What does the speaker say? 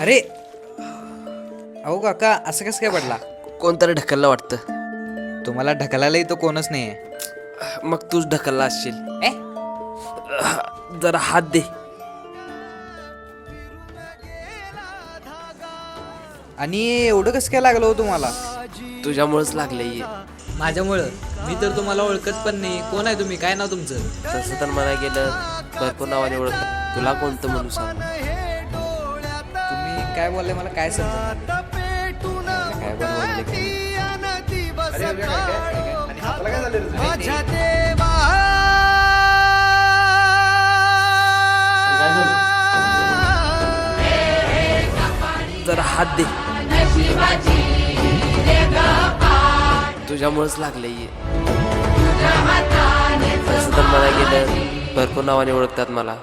अरे. अहो काका असं कसं काय पडला? कोणतरी ढकललं वाटतं. तुम्हाला ढकलायला इथं कोणच नाही आहे मग तूच ढकलला असशील. ए? जरा हात दे. आणि एवढं कसं काय लागलं हो तुम्हाला? तुझ्यामुळेच लागले माझ्यामुळं? मी तर तुम्हाला ओळखत पण नाही. कोण आहे तुम्ही? काय नाव तुमचं? तसं तर मला गेलं. भरपूर नावाने ओळखत तुला कोणतं म्हणून सांग? काय बोलले मला काय समजलं काय बोलले? जरा हात दे. तुझ्यामुळेच लागले तसं तर मला गेलं. भरपूर नावाने ओळखतात मला.